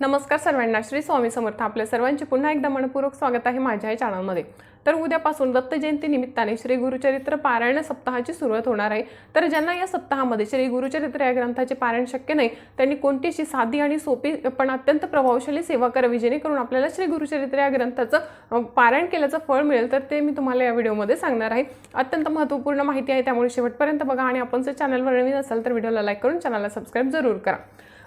नमस्कार सर्वांना. श्री स्वामी समर्थ आपल्या सर्वांचे पुन्हा एकदा मनपूर्वक स्वागत आहे माझ्या या चॅनलमध्ये तर उद्यापासून दत्त जयंती निमित्ताने श्री गुरुचरित्र पारायण सप्ताहाची सुरुवात होणार आहे. तर ज्यांना या सप्ताहामध्ये श्री गुरुचरित्र या ग्रंथाचे पारायण शक्य नाही त्यांनी कोणती अशी साधी आणि सोपी पण अत्यंत प्रभावशाली सेवा करावी जेणेकरून आपल्याला श्री गुरुचरित्र या ग्रंथाचं पारायण केल्याचं फळ मिळेल तर ते मी तुम्हाला या व्हिडिओमध्ये सांगणार आहे. अत्यंत महत्त्वपूर्ण माहिती आहे त्यामुळे शेवटपर्यंत बघा आणि आपण जर चॅनलवर नवीन असाल तर व्हिडिओला लाईक करून चॅनलला सबस्क्राईब जरूर करा.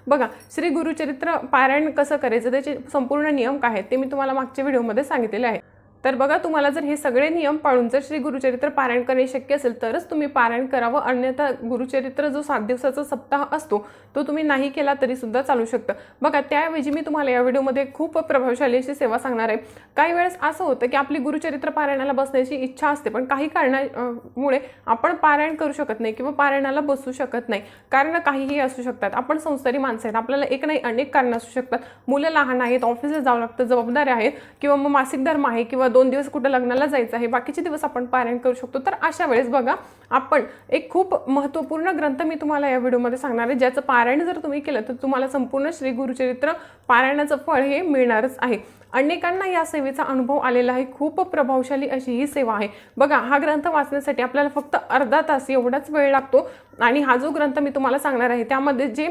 बघा श्री गुरुचरित्र पारायण कसं करायचं त्याचे संपूर्ण नियम काय आहेत ते मी तुम्हाला मागच्या व्हिडिओमध्ये सांगितलेले आहे तर बघा तुम्हाला जर हे सगळे नियम पाळून जर श्री गुरुचरित्र पारायण करणे शक्य असेल तरच तुम्ही पारायण करावं. अन्यथा गुरुचरित्र जो सात दिवसाचा सप्ताह असतो तो तुम्ही नाही केला तरी सुद्धा चालू शकतं. बघा त्याऐवजी मी तुम्हाला या व्हिडिओमध्ये खूप प्रभावशाली अशी सेवा सांगणार आहे. काही वेळेस असं होतं की आपली गुरुचरित्र पारायणाला बसण्याची इच्छा असते पण काही कारणामुळे आपण पारायण करू शकत नाही किंवा पारायणाला बसू शकत नाही. कारण काहीही असू शकतात. आपण संसारी माणसं आहेत. आपल्याला एक नाही अनेक कारणं असू शकतात. मुलं लहान आहेत ऑफिसला जावं लागतं जबाबदाऱ्या आहेत किंवा मग मासिक धर्म आहे किंवा दोन दिवस कुठं लग्नाला जायचं आहे बाकीचे दिवस आपण पारायण करू शकतो. तर अशा वेळेस बघा आपण एक खूप महत्त्वपूर्ण ग्रंथ मी तुम्हाला या व्हिडिओमध्ये सांगणार आहे ज्याचं पारायण जर तुम्ही केलं तर तुम्हाला संपूर्ण श्री गुरुचरित्र पारायणाचं फळ हे मिळणारच आहे. अनेकांना या सेवेचा अनुभव आलेला आहे. खूप प्रभावशाली अशी ही सेवा आहे. बघा हा ग्रंथ वाचण्यासाठी आपल्याला फक्त अर्धा तास एवढाच वेळ लागतो. आणि हा जो ग्रंथ मी तुम्हाला सांगणार आहे त्यामध्ये जे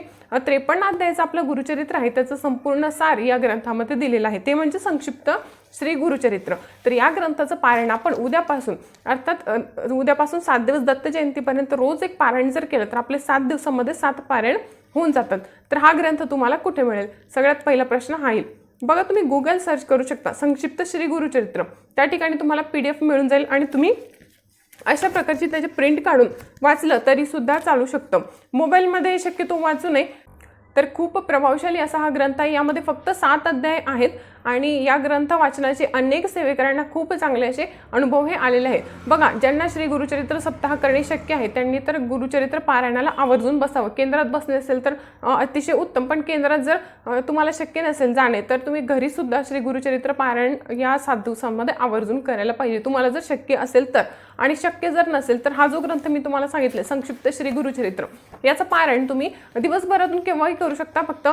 त्रेपन्न अध्यायाचं आपलं गुरुचरित्र आहे त्याचं संपूर्ण सार या ग्रंथामध्ये दिलेलं आहे. ते म्हणजे संक्षिप्त श्री गुरुचरित्र. तर या ग्रंथाचं पारायण आपण उद्यापासून अर्थात उद्यापासून सात दिवस दत्त जयंतीपर्यंत रोज एक पारायण जर केलं तर आपले सात दिवसामध्ये सात पारायण होऊन जातात. तर हा ग्रंथ तुम्हाला कुठे मिळेल? सगळ्यात पहिला प्रश्न हा येईल. बघा तुम्ही गुगल सर्च करू शकता. संक्षिप्त श्री गुरुचरित्र त्या ठिकाणी तुम्हाला पी डी एफ मिळून जाईल आणि तुम्ही अशा प्रकारची त्याचे प्रिंट काढून वाचलं तरी सुद्धा चालू शकतं. मोबाईलमध्ये शक्यतो वाचू नये. तर खूप प्रभावशाली असा हा ग्रंथ आहे. यामध्ये फक्त सात अध्याय आहेत आणि या ग्रंथ वाचनाचे अनेक सेवेकरांना खूप चांगले असे अनुभव हे आलेले आहेत. बघा ज्यांना श्री गुरुचरित्र सप्ताह करणे शक्य आहे त्यांनी तर गुरुचरित्र पारायणाला आवर्जून बसावं. केंद्रात बसले असेल तर अतिशय उत्तम. पण केंद्रात जर तुम्हाला शक्य नसेल जाणे तर तुम्ही घरीसुद्धा श्री गुरुचरित्र पारायण या सात दिवसांमध्ये आवर्जून करायला पाहिजे. तुम्हाला जर शक्य असेल तर. आणि शक्य जर नसेल तर हा जो ग्रंथ मी तुम्हाला सांगितले संक्षिप्त श्री गुरुचरित्र. याचं पारण तुम्ही दिवसभरातून केव्हाही करू शकता. फक्त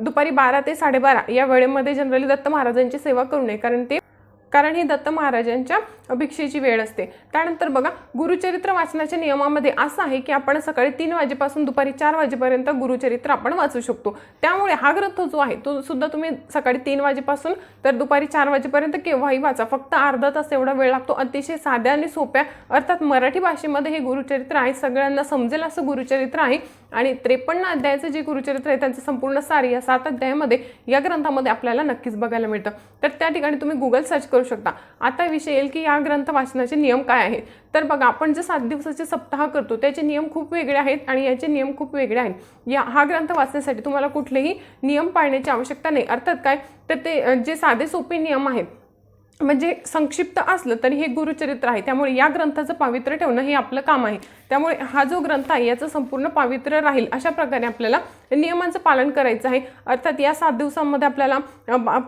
दुपारी बारा ते साडेबारा या वेळेमध्ये जनरली दत्त महाराजांची सेवा करू नये. कारण ते कारण ही दत्त महाराजांच्या भिक्षेची वेळ असते. त्यानंतर बघा गुरुचरित्र वाचनाच्या नियमामध्ये असं आहे की आपण सकाळी तीन वाजेपासून दुपारी चार वाजेपर्यंत गुरुचरित्र आपण वाचू शकतो. त्यामुळे हा ग्रंथ जो आहे तो सुद्धा तुम्ही सकाळी तीन वाजेपासून तर दुपारी चार वाजेपर्यंत केव्हाही वाचा. फक्त अर्धा तास एवढा वेळ लागतो. अतिशय साध्या आणि सोप्या अर्थात मराठी भाषेमध्ये हे गुरुचरित्र आहे. सगळ्यांना समजेल असं गुरुचरित्र आहे. आणि त्रेपन्न अध्यायाचं जे गुरुचरित्र आहे त्यांचं संपूर्ण सार या सात अध्यायामध्ये या ग्रंथामध्ये आपल्याला नक्कीच बघायला मिळतं. तर त्या ठिकाणी तुम्ही गुगल सर्च करू शकता. आता विषय येईल की या ग्रंथ वाचनाचे नियम काय आहेत? तर बघा आपण जे सात दिवसाचे सप्ताह करतो त्याचे नियम खूप वेगळे आहेत आणि याचे नियम खूप वेगळे आहेत. या हा ग्रंथ वाचण्यासाठी तुम्हाला कुठलेही नियम पाळण्याची आवश्यकता नाही. अर्थात काय? तर ते जे साधे सोपे नियम आहेत म्हणजे संक्षिप्त असलं तरी हे गुरुचरित्र आहे. त्यामुळे या ग्रंथाचं पावित्र्य ठेवणं हे आपलं काम आहे. त्यामुळे हा जो ग्रंथ आहे याचं संपूर्ण पावित्र्य राहील अशा प्रकारे आपल्याला नियमांचं पालन करायचं आहे. अर्थात या सात दिवसांमध्ये आपल्याला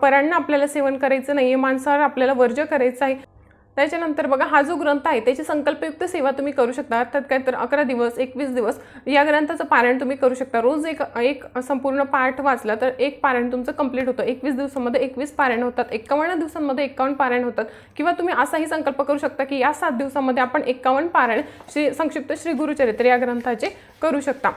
परांना आपल्याला सेवन करायचं नाही मांसाहार आपल्याला वर्ज्य करायचं आहे. त्याच्यानंतर बघा हा जो ग्रंथ आहे त्याची संकल्पयुक्त सेवा तुम्ही करू शकता. अर्थात काय तर अकरा दिवस एकवीस दिवस या ग्रंथाचं पारायण तुम्ही करू शकता. रोज एक एक संपूर्ण पाठ वाचला तर एक पारायण तुमचं कंप्लीट होतं. एकवीस दिवसामध्ये एकवीस पारायण होतात. एकावन्न दिवसांमध्ये एकावन्न पारायण होतात. किंवा तुम्ही असाही संकल्प करू शकता की या सात दिवसामध्ये आपण एकावन्न पारायण श्री संक्षिप्त श्री गुरुचरित्र या ग्रंथाचे करू शकता.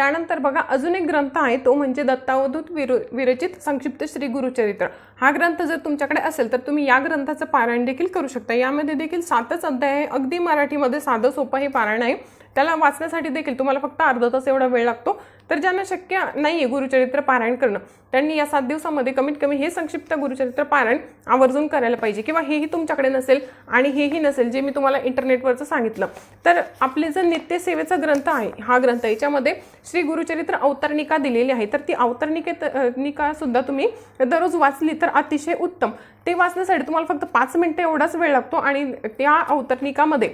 त्यानंतर बघा अजून एक ग्रंथ आहे तो म्हणजे दत्तावधूत विरु विरचित संक्षिप्त श्री गुरुचरित्र. हा ग्रंथ जर तुमच्याकडे असेल तर तुम्ही या ग्रंथाचं पारायण देखील करू शकता. यामध्ये देखील सातच अध्याय आहे. अगदी मराठीमध्ये साधं सोपं हे पारायण आहे. त्याला वाचण्यासाठी देखील तुम्हाला फक्त अर्धा तास एवढा वेळ लागतो. तर ज्यांना शक्य नाही आहे गुरुचरित्र पारायण करणं त्यांनी या सात दिवसामध्ये कमीत कमी हे संक्षिप्त गुरुचरित्र पारायण आवर्जून करायला पाहिजे किंवा हेही तुमच्याकडे नसेल आणि हेही नसेल जे मी तुम्हाला इंटरनेटवरचं सांगितलं. तर आपले जर नित्यसेवेचा ग्रंथ आहे हा ग्रंथ याच्यामध्ये श्री गुरुचरित्र अवतरणिका दिलेली आहे. तर ती अवतरणिकेत निका सुद्धा तुम्ही दररोज वाचली तर अतिशय उत्तम. ते वाचण्यासाठी तुम्हाला फक्त पाच मिनटं एवढाच वेळ लागतो आणि त्या अवतरणिकामध्ये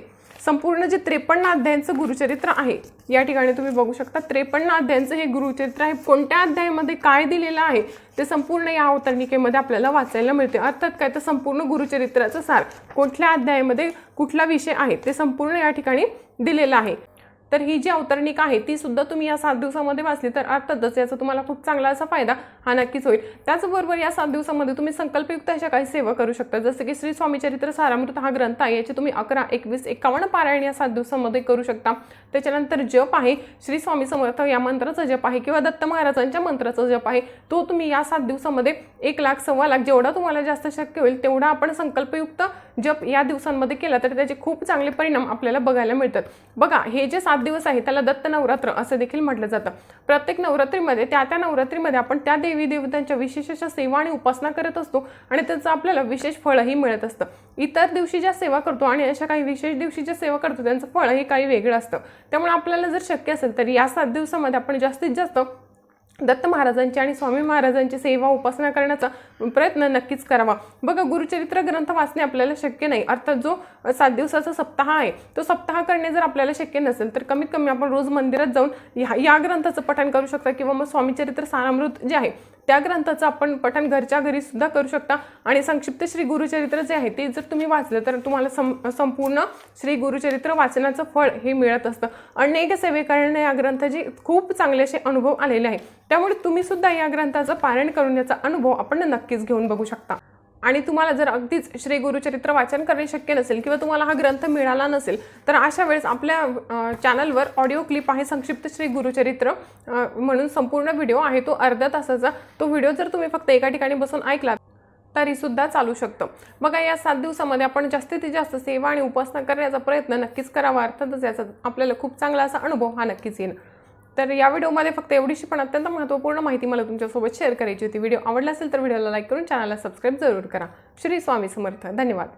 संपूर्ण जे त्रेपन्न अध्यायांचं गुरुचरित्र आहे या ठिकाणी तुम्ही बघू शकता त्रेपन्न अध्यायांचं हे गुरुचरित्र आहे. कोणत्या अध्यायामध्ये काय दिलेलं आहे ते संपूर्ण या अवतरणिकेमध्ये आपल्याला वाचायला मिळते. अर्थात काय? तर संपूर्ण गुरुचरित्राचं सार कुठल्या अध्यायामध्ये कुठला विषय आहे ते संपूर्ण या ठिकाणी दिलेलं आहे. तर ही जी अवतरणिका आहे ती सुद्धा तुम्ही या सात दिवसामध्ये वाचली तर अर्थातच याचा तुम्हाला खूप चांगला असा फायदा हा नक्कीच होईल. त्याचबरोबर या सात दिवसामध्ये तुम्ही संकल्पयुक्त अशा काही सेवा करू शकता जसं की श्री स्वामीचरित्र सारामृत हा ग्रंथ आहे याची तुम्ही अकरा एकवीस एकावन्न पारायण या सात दिवसामध्ये करू शकता. त्याच्यानंतर जप आहे श्री स्वामी समर्थ या मंत्राचा जप आहे किंवा दत्त महाराजांच्या मंत्राचा जप आहे तो तुम्ही या सात दिवसामध्ये एक लाख सव्वा लाख जेवढा तुम्हाला जास्त शक्य होईल तेवढा आपण संकल्पयुक्त जप या दिवसांमध्ये केला तर त्याचे खूप चांगले परिणाम आपल्याला बघायला मिळतात. बघा हे जे सात दिवस आहे त्याला दत्त नवरात्र असं देखील म्हटलं जातं. प्रत्येक नवरात्रीमध्ये त्या त्या नवरात्रीमध्ये आपण त्या देवी देवतांच्या विशेष अशा सेवा आणि उपासना करत असतो आणि त्याचं आपल्याला विशेष फळही मिळत असतं. इतर दिवशी ज्या सेवा करतो आणि अशा काही विशेष दिवशी ज्या सेवा करतो त्यांचं फळ हे काही वेगळं असतं. त्यामुळे आपल्याला जर शक्य असेल तर या सात दिवसामध्ये आपण जास्तीत जास्त दत्त महाराजांची आणि स्वामी महाराजांची सेवा उपासना करण्याचा प्रयत्न नक्कीच करावा. बघा गुरुचरित्र ग्रंथ वाचणे आपल्याला शक्य नाही. अर्थात जो सात दिवसाचा सप्ताह आहे तो सप्ताह करणे जर आपल्याला शक्य नसेल तर कमीत कमी आपण रोज मंदिरात जाऊन या या ग्रंथाचं पठण करू शकता किंवा मग स्वामीचरित्र सारामृत जे आहे त्या ग्रंथाचं आपण पठण घरच्या घरी सुद्धा करू शकता. आणि संक्षिप्त श्री गुरुचरित्र जे आहे ते जर तुम्ही वाचलं तर तुम्हाला सं संपूर्ण श्री गुरुचरित्र वाचनाचं फळ हे मिळत असतं. अनेक सेवेकरांना या ग्रंथाचे खूप चांगले असे अनुभव आलेले आहे त्यामुळे तुम्ही सुद्धा या ग्रंथाचं पारायण करून याचा अनुभव आपण नक्कीच घेऊन बघू शकता. आणि तुम्हाला जर अगदीच श्री गुरुचरित्र वाचन करणे शक्य नसेल किंवा तुम्हाला हा ग्रंथ मिळाला नसेल तर अशा वेळेस आपल्या चॅनलवर ऑडिओ क्लिप आहे संक्षिप्त श्री गुरुचरित्र म्हणून संपूर्ण व्हिडिओ आहे तो अर्ध्या तासाचा. तो व्हिडिओ जर तुम्ही फक्त एका ठिकाणी बसून ऐकला तरीसुद्धा चालू शकतं. बघा या सात दिवसामध्ये आपण जास्तीत जास्त सेवा आणि उपासना करण्याचा प्रयत्न नक्कीच करावा. अर्थातच याचा आपल्याला खूप चांगला असा अनुभव हा नक्कीच येईल. तर या व्हिडिओमध्ये फक्त एवढीशी पण अत्यंत महत्त्वपूर्ण माहिती मला तुमच्यासोबत शेअर करायची होती. व्हिडिओ आवडला असेल तर व्हिडिओला लाईक करून चॅनलला सबस्क्राईब जरूर करा. श्री स्वामी समर्थ. धन्यवाद.